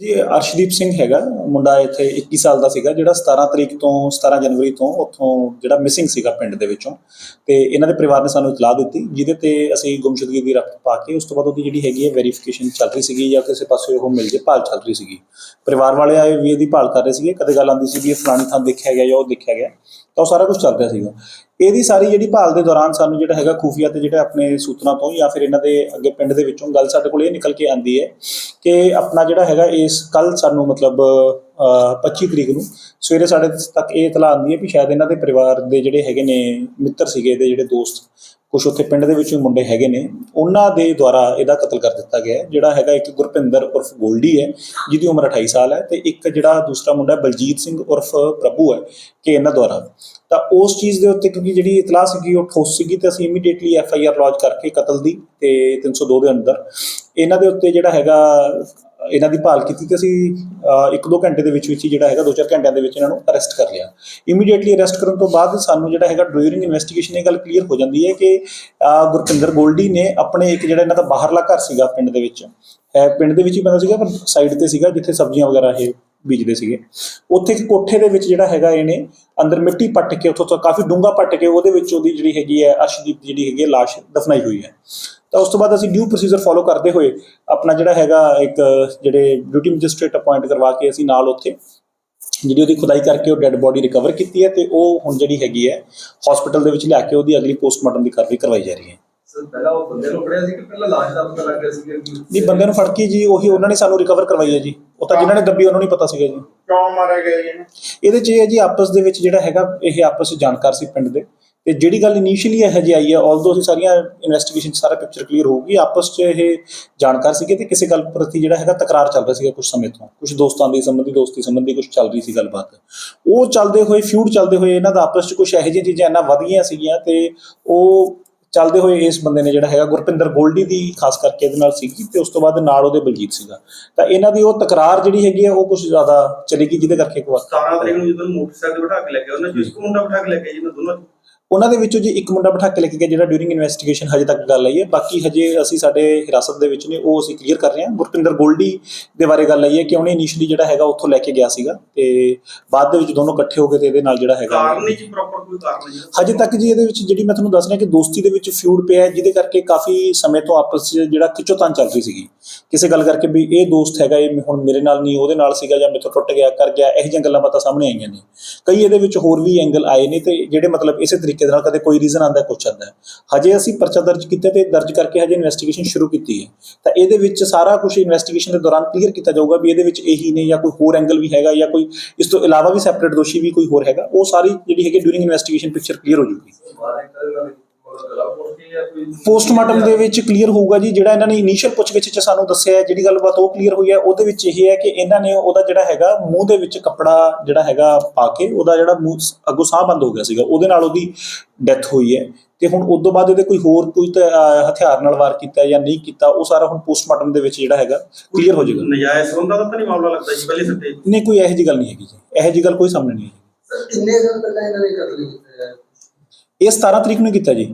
ਜੀ, ਅਰਸ਼ਦੀਪ ਸਿੰਘ ਹੈਗਾ, ਮੁੰਡਾ ਇੱਥੇ 21 ਸਾਲ ਦਾ ਸੀਗਾ, ਜਿਹੜਾ 17 ਤਰੀਕ ਤੋਂ 17 ਜਨਵਰੀ ਤੋਂ ਉੱਥੋਂ ਜਿਹੜਾ ਮਿਸਿੰਗ ਸੀਗਾ ਪਿੰਡ ਦੇ ਵਿੱਚੋਂ। ਤੇ ਇਹਨਾਂ ਦੇ ਪਰਿਵਾਰ ਨੇ ਸਾਨੂੰ ਇਤਲਾਹ ਦਿੱਤੀ, ਜਿਹਦੇ ਤੇ ਅਸੀਂ ਗੁੰਮਸ਼ੁਦਗੀ ਦੀ ਰਫਤ ਪਾ ਕੇ ਉਸ ਤੋਂ ਬਾਅਦ ਉਹਦੀ ਜਿਹੜੀ ਹੈਗੀ ਹੈ ਵੈਰੀਫਿਕੇਸ਼ਨ ਚੱਲ ਰਹੀ ਸੀਗੀ ਜਾਂ ਕਿਸੇ ਪਾਸੇ ਉਹ ਮਿਲ ਜੇ ਭਾਲ ਚੱਲ ਰਹੀ ਸੀਗੀ। ਪਰਿਵਾਰ ਵਾਲੇ ਆਏ ਵੀ ਇਹਦੀ ਭਾਲ ਕਰ ਰਹੇ ਸੀਗੇ, ਕਦੇ ਗੱਲ ਆਉਂਦੀ ਸੀ ਵੀ ਇਹ ਫਲਾਣੀ ਥਾਂ ਦੇਖਿਆ ਗਿਆ ਜਾਂ ਉਹ ਦੇਖਿਆ ਗਿਆ। ਤਾਂ ਉਹ ਸਾਰਾ ਕੁਝ ਚੱਲ ਰਿਹਾ ਸੀਗਾ। ਇਹਦੀ ਸਾਰੀ ਜਿਹੜੀ ਭਾਲ ਦੇ ਦੌਰਾਨ ਸਾਨੂੰ ਜਿਹੜਾ ਹੈਗਾ ਖੂਫੀਆ ਤੇ ਜਿਹੜਾ ਆਪਣੇ ਸੂਤਰਾਂ ਤੋਂ ਜਾਂ ਫਿਰ ਇਹਨਾਂ ਦੇ ਅੱਗੇ ਪਿੰਡ ਦੇ ਵਿੱਚੋਂ ਗੱਲ ਸਾਡੇ ਕੋਲ ਇਹ ਨਿਕਲ ਕੇ ਆਂਦੀ ਹੈ ਕਿ ਆਪਣਾ ਜਿਹੜਾ ਹੈਗਾ ਇਸ ਕੱਲ ਸਾਨੂੰ ਮਤਲਬ ਅਹ, 25 ਤਰੀਕ ਨੂੰ ਸਵੇਰੇ ਸਾਡੇ ਤੱਕ ਇਹ ਇਤਲਾਹ ਆਂਦੀ ਹੈ ਵੀ ਸ਼ਾਇਦ ਇਹਨਾਂ ਦੇ ਪਰਿਵਾਰ ਦੇ ਜਿਹੜੇ ਹੈਗੇ ਨੇ ਮਿੱਤਰ ਸੀਗੇ ਇਹਦੇ ਜਿਹੜੇ ਦੋਸਤ ਕੁਝ ਉੱਥੇ ਪਿੰਡ ਦੇ ਵਿੱਚ ਵੀ ਮੁੰਡੇ ਹੈਗੇ ਨੇ, ਉਹਨਾਂ ਦੇ ਦੁਆਰਾ ਇਹਦਾ ਕਤਲ ਕਰ ਦਿੱਤਾ ਗਿਆ ਜਿਹੜਾ ਹੈਗਾ ਇੱਕ ਗੁਰਪਿੰਦਰ ਉਰਫ ਗੋਲਡੀ ਹੈ, ਜਿਹਦੀ ਉਮਰ 28 ਸਾਲ ਹੈ ਤੇ ਇੱਕ ਜਿਹੜਾ ਦੂਸਰਾ ਮੁੰਡਾ ਬਲਜੀਤ ਸਿੰਘ ਉਰਫ ਪ੍ਰਭੂ ਹੈ, ਕਿ ਇਹਨਾਂ ਦੁਆਰਾ। ਤਾਂ ਉਸ ਚੀਜ਼ ਦੇ ਉੱਤੇ ਕਿਉਂਕਿ ਜਿਹੜੀ ਇਤਲਾਹ ਸੀਗੀ, ਉਹ ਠੋਸ ਸੀਗੀ ਤੇ ਅਸੀਂ immediately F I R launch ਕਰਕੇ ਕਤਲ ਦੀ ਤੇ 302 ਦੇ ਅੰਦਰ, ਇਹਨਾਂ ਦੇ ਉੱਤੇ ਜਿਹੜਾ ਹੈਗਾ ਇਹਨਾਂ ਦੀ ਭਾਲ ਕੀਤੀ ਤੇ ਅਸੀਂ ਅਹ, ਇੱਕ ਦੋ ਘੰਟੇ ਦੇ ਵਿੱਚ ਵਿੱਚ ਹੀ ਜਿਹੜਾ ਹੈਗਾ ਦੋ ਚਾਰ ਘੰਟਿਆਂ ਦੇ ਵਿੱਚ ਇਹਨਾਂ ਨੂੰ ਅਰੈਸਟ ਕਰ ਲਿਆ। ਇਮੀਡੀਏਟਲੀ ਅਰੈਸਟ ਕਰਨ ਤੋਂ ਬਾਅਦ ਸਾਨੂੰ ਜਿਹੜਾ ਹੈਗਾ ਡਿਊਰਿੰਗ ਇਨਵੈਸਟੀਗੇਸ਼ਨ ਇਹ ਗੱਲ ਕਲੀਅਰ ਹੋ ਜਾਂਦੀ ਹੈ ਕਿ ਗੁਰਪਿੰਦਰ ਗੋਲਡੀ ਨੇ ਆਪਣੇ ਇੱਕ ਜਿਹੜਾ ਇਹਨਾਂ ਦਾ ਬਾਹਰਲਾ ਘਰ ਸੀਗਾ ਪਿੰਡ ਦੇ ਵਿੱਚ। ਹੈ ਪਿੰਡ ਦੇ ਵਿੱਚ ਹੀ ਪੈਂਦਾ ਸੀਗਾ ਪਰ ਸਾਈਡ ਤੇ ਸੀਗਾ ਜਿੱਥੇ ਸਬਜ਼ੀਆਂ ਵਗੈਰਾ ਇਹ ਬੀਜਦੇ ਸੀਗੇ। ਉੱਥੇ ਇੱਕ ਕੋਠੇ ਦੇ ਵਿੱਚ ਜਿਹੜਾ ਹੈਗਾ ਇਹਨੇ ਅੰਦਰ ਮਿੱਟੀ ਪੱਟ ਕੇ ਉੱਥੋਂ ਤੋਂ ਕਾਫੀ ਡੂੰਘਾ ਪੱਟ ਕੇ ਉਹਦੇ ਵਿੱਚ ਉਹਦੀ ਜਿਹੜੀ ਹੈਗੀ ਹੈ ਅਰਸ਼ਦੀਪ ਦੀ ਜਿਹੜੀ ਹੈਗੀ ਹੈ ਲਾਸ਼ ਦਫਨਾਈ ਹੋਈ ਹੈ। ਤਾਂ ਉਸ ਤੋਂ ਬਾਅਦ ਅਸੀਂ ਡਿਊ ਪ੍ਰੋਸੀਜਰ ਫੋਲੋ ਕਰਦੇ ਹੋਏ ਆਪਣਾ ਜਿਹੜਾ ਹੈਗਾ ਇੱਕ ਜਿਹੜੇ ਡਿਊਟੀ ਮੈਜਿਸਟ੍ਰੇਟ ਅਪਾਇੰਟ ਕਰਵਾ ਕੇ ਅਸੀਂ ਨਾਲ ਉੱਥੇ ਜਿਹੜੀ ਉਹਦੀ ਖੁਦਾਈ ਕਰਕੇ ਉਹ ਡੈੱਡ ਬੋਡੀ ਰਿਕਵਰ ਕੀਤੀ ਹੈ ਤੇ ਉਹ ਹੁਣ ਜਿਹੜੀ ਹੈਗੀ ਹੈ ਹਸਪੀਟਲ ਦੇ ਵਿੱਚ ਲਿਆ ਕੇ ਉਹਦੀ ਅਗਲੀ ਪੋਸਟਮਾਰਟਮ ਦੀ ਕਾਰਵਾਈ ਕਰਵਾਈ ਜਾ ਰਹੀ ਹੈ। ਸਰ ਪਹਿਲਾਂ ਉਹ ਬੰਦੇ ਨੂੰ ਫੜਿਆ ਸੀ ਕਿ ਪਹਿਲਾਂ ਲਾਸ਼ ਦਾ ਪਤਾ ਲੱਗ ਗਿਆ ਸੀ ਕਿ ਜੀ ਬੰਦੇ ਨੂੰ ਫੜ ਕੇ ਜੀ ਉਹੀ ਉਹਨਾਂ ਨੇ ਸਾਨੂੰ ਰਿਕਵਰ ਕਰਵਾਈ ਹੈ ਜੀ। ਉਹ ਤਾਂ ਜਿਨ੍ਹਾਂ ਨੇ ਦੱਬੀ ਉਹਨਾਂ ਨੂੰ ਨਹੀਂ ਪਤਾ ਸੀਗਾ ਜੀ। ਕਿਉਂ ਮਾਰਿਆ ਗਿਆ ਜੀ ਇਹਨੂੰ? ਇਹਦੇ 'ਚ ਇਹ ਹੈ ਜੀ ਆਪਸ ਦੇ ਵਿੱਚ ਜਿਹੜਾ ਹੈਗਾ ਇਹ ਆਪਸ ਜਾਣਕਾਰ ਸੀ ਪਿੰਡ ਦੇ। ਤੇ ਜਿਹੜੀ ਗੱਲ ਇਨੀਸ਼ੀਅਲੀ ਇਹ ਜਿਹੀ ਆਈ ਹੈ ਆਲਦੋ ਅਸੀਂ ਸਾਰੀਆਂ ਇਨਵੈਸਟੀਗੇਸ਼ਨ ਸਾਰਾ ਪਿਕਚਰ ਕਲੀਅਰ ਹੋਊਗੀ, ਆਪਸ 'ਚ ਇਹ ਜਾਣਕਾਰ ਸੀਗੇ ਤੇ ਕਿਸੇ ਗੱਲ ਪ੍ਰਤੀ ਜਿਹੜਾ ਹੈਗਾ ਤਕਰਾਰ ਚੱਲ ਰਿਹਾ ਸੀਗਾ ਕੁਝ ਸਮੇਂ ਤੋਂ। ਕੁਝ ਦੋਸਤਾਂ ਦੀ ਸੰਬੰਧੀ, ਦੋਸਤੀ ਸੰਬੰਧੀ ਕੁਝ ਚੱਲ ਰਹੀ ਸੀ ਗੱਲਬਾਤ। ਉਹ ਚੱਲਦੇ ਹੋਏ ਫਿਊਡ ਚੱਲਦੇ ਹੋਏ ਇਹਨਾਂ ਦਾ ਆਪਸ 'ਚ ਕੁਝ ਇਹੋ ਜਿਹੀਆਂ ਚੀਜ਼ਾਂ ਇੰਨਾ ਵਧ ਸੀਗੀਆਂ ਤੇ ਉਹ ਚੱਲਦੇ ਹੋਏ ਇਸ ਬੰਦੇ ਨੇ ਜਿਹੜਾ ਹੈਗਾ ਗੁਰਪਿੰਦਰ ਗੋਲਡੀ ਦੀ ਖਾਸ ਕਰਕੇ ਇਹਦੇ ਨਾਲ ਸੀਗੀ ਤੇ ਉਸ ਤੋਂ ਬਾਅਦ ਨਾਲ ਉਹਦੇ ਬਲਜੀਤ ਸੀਗਾ। ਤਾਂ ਇਹਨਾਂ ਦੀ ਉਹ ਤਕਰਾਰ ਜਿਹੜੀ ਹੈਗੀ ਆ, ਉਹ ਕੁਝ ਜ਼ਿਆਦਾ ਚਲੇਗੀ ਜਿਹਦੇ ਕਰਕੇ ਇੱਕ ਵਾਰ 17 ਤਰੀਕ ਨੂੰ ਜਦੋਂ ਮੋਟਰਸਾਈਕਲ ਬਿਠਾ ਕੇ ਲੈ ਕੇ ਉਹਨਾਂ ਚੋਂ ਇੱਕ ਮੁੰਡਾ ਬਿਠਾ ਕੇ ਲੈ ਕੇ ਜੀ? ਮੈਂ ਦੋਨੋਂ ਉਹਨਾਂ ਦੇ ਵਿੱਚੋਂ ਜੀ ਇੱਕ ਮੁੰਡਾ ਬਿਠਾ ਕੇ ਲੈ ਕੇ ਗਿਆ ਜਿਹੜਾ ਡਿਊਰਿੰਗ ਇਨਵੈਸਟੀਗੇਸ਼ਨ ਹਜੇ ਤੱਕ ਗੱਲ ਆਈ ਹੈ ਬਾਕੀ ਹਜੇ ਅਸੀਂ ਸਾਡੇ ਹਿਰਾਸਤ ਦੇ ਵਿੱਚ ਨੇ ਉਹ ਅਸੀਂ ਕਲੀਅਰ ਕਰ ਰਹੇ ਹਾਂ। ਗੁਰਪਿੰਦਰ ਗੋਲਡੀ ਦੇ ਬਾਰੇ ਗੱਲ ਆਈ ਹੈ ਕਿ ਉਹਨੇ ਇਨੀਸ਼ੀਅਲੀ ਜਿਹੜਾ ਹੈਗਾ ਉੱਥੋਂ ਲੈ ਕੇ ਗਿਆ ਸੀਗਾ ਤੇ ਬਾਅਦ ਦੇ ਵਿੱਚ ਦੋਨੋਂ ਇਕੱਠੇ ਹੋ ਗਏ ਤੇ ਇਹਦੇ ਨਾਲ ਜਿਹੜਾ ਹੈਗਾ ਕਾਰਨ ਨਹੀਂ ਜੀ ਪ੍ਰੋਪਰ ਕੋਈ ਕਾਰਨ ਨਹੀਂ ਹਜੇ ਤੱਕ ਜੀ ਇਹਦੇ ਵਿੱਚ ਜਿਹੜੀ ਮੈਂ ਤੁਹਾਨੂੰ ਦੱਸ ਰਿਹਾ ਕਿ ਦੋਸਤੀ ਦੇ ਵਿੱਚ ਫਿਊਡ ਪਿਆ ਹੈ, ਜਿਹਦੇ ਕਰਕੇ ਕਾਫੀ ਸਮੇਂ ਤੋਂ ਆਪਸ 'ਚ ਜਿਹੜਾ ਖਿੱਚੋਤਾਣ ਚੱਲ ਰਹੀ ਸੀਗੀ। ਕਿਸੇ ਗੱਲ ਕਰਕੇ ਵੀ ਇਹ ਦੋਸਤ ਹੈਗਾ ਇਹ ਹੁਣ ਮੇਰੇ ਨਾਲ ਨਹੀਂ ਉਹਦੇ ਨਾਲ ਸੀਗਾ ਜਾਂ ਮੇਥੋਂ ਟੁੱਟ ਗਿਆ ਕਰ ਗਿਆ ਇਹੋ ਜਿਹੀਆਂ ਗੱਲਾਂ ਬਾਤਾਂ ਸਾਹਮਣੇ ਆਈਆਂ ਨੇ। ਕਈ ਇਹਦੇ ਵਿੱਚ ਹੋਰ ਵੀ ਐਂਗਲ ਆਏ ਨੇ ਤੇ ਜਿਹੜੇ ਮਤਲਬ ਇਸੇ ਤਰੀਕੇ ਦੇ ਨਾਲ ਕਦੇ ਕੋਈ ਰੀਜ਼ਨ ਆਂਦਾ ਕੁਛ ਆਂਦਾ ਹਜੇ ਅਸੀਂ ਪਰਚਾ ਦਰਜ ਕੀਤਾ ਤੇ ਦਰਜ ਕਰਕੇ ਹਜੇ ਇਨਵੈਸਟੀਗੇਸ਼ਨ ਸ਼ੁਰੂ ਕੀਤੀ ਹੈ। ਤਾਂ ਇਹਦੇ ਵਿੱਚ ਸਾਰਾ ਕੁਝ ਇਨਵੈਸਟੀਗੇਸ਼ਨ ਦੇ ਦੌਰਾਨ ਕਲੀਅਰ ਕੀਤਾ ਜਾਊਗਾ ਵੀ ਇਹਦੇ ਵਿੱਚ ਇਹੀ ਨੇ ਜਾਂ ਕੋਈ ਹੋਰ ਐਂਗਲ ਵੀ ਹੈਗਾ ਜਾਂ ਕੋਈ ਇਸ ਤੋਂ ਇਲਾਵਾ ਵੀ ਸੈਪਰੇਟ ਦੋਸ਼ੀ ਵੀ ਕੋਈ ਹੋਰ ਹੈਗਾ। ਉਹ ਸਾਰੀ ਜਿਹੜੀ ਹੈਗੀ ਡਿਊਰਿੰਗ ਇਨਵੈਸਟੀਗੇਸ਼ਨ ਪਿਕਚਰ ਕਲੀਅਰ ਹੋ ਜਾਊਗੀ ਜਾਂ ਪੋਸਟਮਾਰਟਮ ਦੇ ਵਿੱਚ ਕਲੀਅਰ ਹੋਊਗਾ ਜੀ ਜਿਹੜਾ ਇਹਨਾਂ ਨੇ ਇਨੀਸ਼ੀਅਲ ਪੁੱਛਗਿੱਛ ਚ ਸਾਨੂੰ ਦੱਸਿਆ ਹੈ ਜਿਹੜੀ ਗੱਲਬਾਤ ਉਹ ਕਲੀਅਰ ਹੋਈ ਹੈ ਉਹਦੇ ਵਿੱਚ ਇਹ ਹੈ ਕਿ ਇਹਨਾਂ ਨੇ ਉਹਦਾ ਜਿਹੜਾ ਹੈਗਾ ਮੂੰਹ ਦੇ ਵਿੱਚ ਕੱਪੜਾ ਜਿਹੜਾ ਹੈਗਾ ਪਾ ਕੇ ਉਹਦਾ ਜਿਹੜਾ ਮੂੰਹ ਅੱਗੋਂ ਸਾਹ ਬੰਦ ਹੋ ਗਿਆ ਸੀਗਾ ਉਹਦੇ ਨਾਲ ਉਹਦੀ ਡੈਥ ਹੋਈ ਹੈ। ਤੇ ਹੁਣ ਉਸ ਤੋਂ ਬਾਅਦ ਇਹਦੇ ਕੋਈ ਹੋਰ ਕੋਈ ਹਥਿਆਰ ਨਾਲ ਵਾਰ ਕੀਤਾ ਜਾਂ ਨਹੀਂ ਕੀਤਾ ਉਹ ਸਾਰਾ ਹੁਣ ਪੋਸਟਮਾਰਟਮ ਦੇ ਵਿੱਚ ਜਿਹੜਾ ਹੈਗਾ ਕਲੀਅਰ ਹੋ ਜਾਏਗਾ। ਨਜਾਇਜ਼ ਸੰਬੰਧਾਂ ਦਾ ਤਾਂ ਨਹੀਂ ਮਾਮਲਾ ਲੱਗਦਾ ਜੀ ਪਹਿਲੇ ਸਿੱਟੇ ਨਹੀਂ ਕੋਈ ਇਹੋ ਜਿਹੀ ਗੱਲ ਨਹੀਂ ਹੈਗੀ ਜੀ ਇਹੋ ਜਿਹੀ ਗੱਲ ਕੋਈ ਸਾਹਮਣੇ ਨਹੀਂ ਹੈ ਸਰ ਕਿੰਨੇ ਦਿਨ ਪਹਿਲਾਂ ਇਹਨਾਂ ਨੇ ਕਤਲ ਕੀਤਾ? ਹੈ ਇਹ 17 ਤਰੀਕ ਨੂੰ ਕੀਤਾ ਜੀ।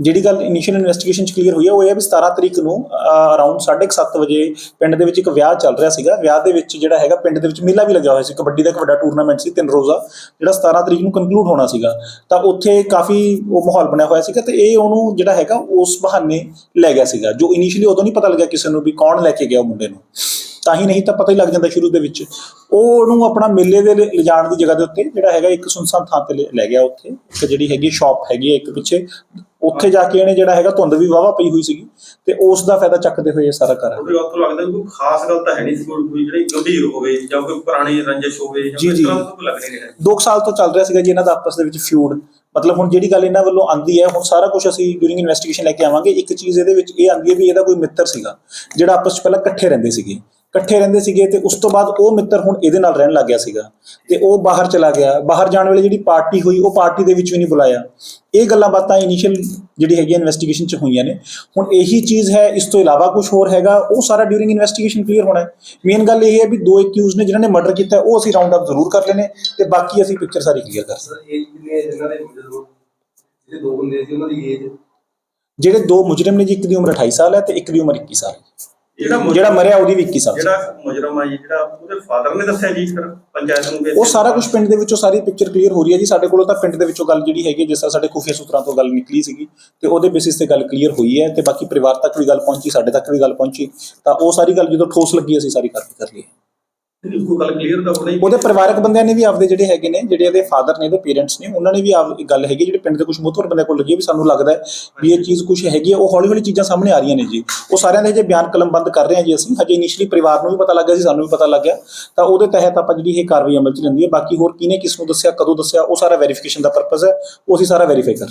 ਜਿਹੜੀ ਗੱਲ ਇਨੀਸ਼ੀਅਲ ਇਨਵੈਸਟੀਗੇਸ਼ਨ ਚ ਕਲੀਅਰ ਹੋਈ ਹੈ ਉਹ ਇਹ ਹੈ ਵੀ 17 ਤਰੀਕ ਨੂੰ ਅਰਾਊਂਡ 7:30 ਵਜੇ ਪਿੰਡ ਦੇ ਵਿੱਚ ਇੱਕ ਵਿਆਹ ਚੱਲ ਰਿਹਾ ਸੀਗਾ। ਵਿਆਹ ਦੇ ਵਿੱਚ ਜਿਹੜਾ ਹੈਗਾ, ਪਿੰਡ ਦੇ ਵਿੱਚ ਮੇਲਾ ਵੀ ਲੱਗਿਆ ਹੋਇਆ ਸੀ। ਕਬੱਡੀ ਦਾ ਇੱਕ ਵੱਡਾ ਟੂਰਨਾਮੈਂਟ ਸੀ, ਤਿੰਨ ਰੋਜ਼ਾ, ਜਿਹੜਾ 17 ਤਰੀਕ ਨੂੰ ਕੰਕਲੂਡ ਹੋਣਾ ਸੀਗਾ। ਤਾਂ ਉੱਥੇ ਕਾਫੀ ਉਹ ਮਾਹੌਲ ਬਣਿਆ ਹੋਇਆ ਸੀਗਾ ਤੇ ਇਹ ਉਹਨੂੰ ਜਿਹੜਾ ਹੈਗਾ, ਉਸ ਬਹਾਨੇ ਲੈ ਗਿਆ ਸੀਗਾ, ਜੋ ਇਨੀਸ਼ੀਅਲੀ ਉਦੋਂ ਨਹੀਂ ਪਤਾ ਲੱਗਿਆ ਕਿਸੇ ਨੂੰ ਵੀ ਕੌਣ ਲੈ ਕੇ ਗਿਆ ਉਹ ਮੁੰਡੇ ਨੂੰ। ਤਾਂ ਹੀ ਨਹੀਂ ਤਾਂ ਪਤਾ ਹੀ ਲੱਗ ਜਾਂਦਾ ਸ਼ੁਰੂ ਦੇ ਵਿੱਚ। ਉਹ ਉਹਨੂੰ ਆਪਣਾ ਮੇਲੇ ਦੇ ਲਿਜਾਣ ਦੀ ਜਗ੍ਹਾ ਦੇ ਉੱਤੇ ਜਿਹੜਾ ਹੈਗਾ, ਇੱਕ ਸੁਨਸਾਨ ਥਾਂ ਤੇ ਲੈ- ਲੈ ਗਿਆ ਉੱਥੇ। ਇੱਕ ਜਿਹੜੀ ਹੈਗੀ ਸ਼ਾਪ ਹੈਗੀ ਹੈ ਇੱਕ ਪਿੱਛੇ। ਉੱਥੇ ਜਾ ਕੇ ਇਹਨੇ ਜਿਹੜਾ ਹੈਗਾ ਧੁੰਦ ਵੀ ਵਾਵਾ ਪਈ ਹੋਈ ਸੀਗੀ ਤੇ ਉਸ ਦਾ ਫਾਇਦਾ ਚੱਕਦੇ ਹੋਏ ਇਹ ਸਾਰਾ ਕਰ ਉਹਦੇ ਵਕਤ ਲੱਗਦਾ ਵੀ ਕੋਈ ਖਾਸ ਗੱਲ ਤਾਂ ਹੈ ਨਹੀਂ ਸੀ ਕੋਈ ਜਿਹੜੀ ਗੰਭੀਰ ਹੋਵੇ ਜਾਂ ਕੋਈ ਪੁਰਾਣੀ ਰੰਜਿਸ਼ ਹੋਵੇ ਜਾਂ ਇਸ। ਤਰ੍ਹਾਂ ਦਾ ਕੋਈ ਲੱਗ ਨਹੀਂ ਰਿਹਾ। ਦੋ ਕੁ ਸਾਲ ਤੋਂ ਚੱਲ ਰਿਹਾ ਸੀਗਾ ਜੀ ਇਹਨਾਂ ਦਾ ਆਪਸ ਦੇ ਵਿੱਚ ਫਿਊਡ ਮਤਲਬ ਹੁਣ ਜਿਹੜੀ ਗੱਲ ਇਹਨਾਂ ਵੱਲੋਂ ਆਂਦੀ ਹੈ ਹੁਣ ਸਾਰਾ ਕੁਝ ਅਸੀਂ ਡੂਰਿੰਗ ਇਨਵੈਸਟੀਗੇਸ਼ਨ ਲੈ ਕੇ ਆਵਾਂਗੇ। ਇੱਕ ਚੀਜ਼ ਇਹਦੇ ਵਿੱਚ ਇਹ ਆਂਦੀ ਹੈ ਵੀ ਇਹਦਾ ਕੋਈ ਮਿੱਤਰ ਸੀਗਾ ਜਿਹੜਾ ਆਪਸ ਵਿੱਚ ਪਹਿਲਾਂ ਇਕੱਠੇ ਰਹਿੰਦੇ ਸੀਗੇ। ਇਕੱਠੇ ਰਹਿੰਦੇ ਸੀਗੇ ਤੇ ਉਸ ਤੋਂ ਬਾਅਦ ਉਹ ਮਿੱਤਰ ਹੁਣ ਇਹਦੇ ਨਾਲ ਰਹਿਣ ਲੱਗ ਗਿਆ ਸੀਗਾ। ਤੇ ਉਹ ਬਾਹਰ ਚਲਾ ਗਿਆ। ਬਾਹਰ ਜਾਣ ਵੇਲੇ ਜਿਹੜੀ ਪਾਰਟੀ ਹੋਈ ਉਹ ਪਾਰਟੀ ਦੇ ਵਿੱਚ ਵੀ ਨਹੀਂ ਬੁਲਾਇਆ। ਇਹ ਗੱਲਾਂ ਬਾਤਾਂ ਇਨੀਸ਼ੀਅਲ ਜਿਹੜੀ ਹੈਗੀ ਇਨਵੈਸਟੀਗੇਸ਼ਨ ਚ ਹੋਈਆਂ ਨੇ। ਹੁਣ ਇਹੀ ਚੀਜ਼ ਹੈ ਇਸ ਤੋਂ ਇਲਾਵਾ ਕੁਝ ਹੋਰ ਹੈਗਾ ਉਹ ਸਾਰਾ ਡਿਊਰਿੰਗ ਇਨਵੈਸਟੀਗੇਸ਼ਨ ਕਲੀਅਰ ਹੋਣਾ ਹੈ। ਮੇਨ ਗੱਲ ਇਹ ਹੈ ਵੀ ਦੋ ਐਕਿਊਜ਼ ਨੇ ਜਿਨ੍ਹਾਂ ਨੇ ਮਰਡਰ ਕੀਤਾ ਉਹ ਅਸੀਂ ਰਾਉਂਡ ਅਪ ਜ਼ਰੂਰ ਕਰ ਲੈਨੇ ਤੇ ਬਾਕੀ ਅਸੀਂ ਪਿਕਚਰ ਸਾਰੀ ਕਲੀਅਰ ਕਰ ਸਕਦੇ ਸਰ ਏਜ ਕਿੰਨੀ ਹੈ ਜਿਨ੍ਹਾਂ ਦੇ ਜਦੋਂ ਜਿਹੜੇ ਦੋ ਬੰਦੇ ਸੀ ਉਹਨਾਂ ਦੀ ਏਜ ਜਿਹੜੇ ਦੋ ਮੁਜਰਮ ਨੇ ਜੀ ਇੱਕ ਦੀ ਉਮਰ 28 ਸਾਲ ਹੈ ਤੇ ਇੱਕ ਦੀ ਉਮਰ 21 ਸਾਲ ਹੈ। ਜਿਹੜਾ ਮਰਿਆ ਉਹਦੀ ਵੀ 21 ਸਾਲ ਸੀ। ਜਿਹੜਾ ਮੁਜਰਮ ਆ ਜੀ ਜਿਹੜਾ ਉਹਦੇ ਫਾਦਰ ਨੇ ਦੱਸਿਆ ਜੀ ਫਿਰ ਪੰਚਾਇਤ ਨੂੰ ਉਹ ਸਾਰਾ ਕੁਝ ਪਿੰਡ ਦੇ ਵਿੱਚੋਂ ਸਾਰੀ ਪਿਕਚਰ ਕਲੀਅਰ ਹੋ ਰਹੀ ਹੈ ਜੀ। ਸਾਡੇ ਕੋਲੋਂ ਤਾਂ ਪਿੰਡ ਦੇ ਵਿੱਚੋਂ ਗੱਲ ਜਿਹੜੀ ਹੈਗੀ ਜਿਸ ਤਰ੍ਹਾਂ ਸਾਡੇ ਖੁਫੀਆ ਸੂਤਰਾਂ ਤੋਂ ਗੱਲ ਨਿਕਲੀ ਸੀਗੀ ਤੇ ਉਹਦੇ ਬੇਸਿਸ ਤੇ ਗੱਲ ਕਲੀਅਰ ਹੋਈ ਹੈ ਤੇ ਬਾਕੀ ਪਰਿਵਾਰ ਤੱਕ ਵੀ ਗੱਲ ਪਹੁੰਚੀ ਸਾਡੇ ਤੱਕ ਵੀ ਗੱਲ ਪਹੁੰਚੀ ਤਾਂ ਉਹ ਸਾਰੀ ਗੱਲ ਜਦੋਂ ਠੋਸ ਲੱਗੀ ਅਸੀਂ ਸਾਰੀ ਕਾਰਵਾਈ ਕਰ ਲਈ ਨਹੀਂ, ਕੋਈ ਗੱਲ ਕਲੀਅਰ ਤਾਂ ਹੋਣੀ ਉਹਦੇ ਪਰਿਵਾਰਕ ਬੰਦਿਆਂ ਨੇ ਵੀ ਆਪਦੇ ਜਿਹੜੇ ਹੈਗੇ ਨੇ ਜਿਹੜੇ ਇਹਦੇ ਫਾਦਰ ਨੇ ਇਹਦੇ ਪੇਰੈਂਟਸ ਨੇ ਉਹਨਾਂ ਨੇ ਵੀ ਆਪ ਗੱਲ ਹੈਗੀ ਜਿਹੜੇ ਪਿੰਡ ਦੇ ਕੁਝ ਮੁਤਵਰ ਬੰਦਿਆਂ ਕੋਲ ਲੱਗੀ ਵੀ ਸਾਨੂੰ ਲੱਗਦਾ ਹੈ ਵੀ ਇਹ ਚੀਜ਼ ਕੁਝ ਹੈਗੀ ਹੈ ਉਹ ਹੌਲੀ ਹੌਲੀ ਚੀਜ਼ਾਂ ਸਾਹਮਣੇ ਆ ਰਹੀਆਂ ਨੇ ਜੀ। ਉਹ ਸਾਰਿਆਂ ਦੇ ਜੇ ਬਿਆਨ ਕਲਮਬੰਦ ਕਰ ਰਹੇ ਹਾਂ ਜੀ ਅਸੀਂ। ਹਜੇ ਇਨੀਸ਼ੀਅਲੀ ਪਰਿਵਾਰ ਨੂੰ ਵੀ ਪਤਾ ਲੱਗਿਆ ਸੀ ਸਾਨੂੰ ਵੀ ਪਤਾ ਲੱਗਿਆ ਤਾਂ ਉਹਦੇ ਤਹਿਤ ਆਪਾਂ ਜਿਹੜੀ ਇਹ ਕਾਰਵਾਈ ਅਮਲ 'ਚ ਲੈਂਦੀ ਹੈ ਬਾਕੀ ਹੋਰ ਕਿਹਨੇ ਕਿਸ ਨੂੰ ਦੱਸਿਆ ਕਦੋਂ ਦੱਸਿਆ ਉਹ ਸਾਰਾ ਵੈਰੀਫਿਕੇਸ਼ਨ ਦਾ ਪਰਪਸ ਹੈ। ਉਹ ਅਸੀਂ ਸਾਰਾ ਵੈਰੀਫਾਈ ਕਰ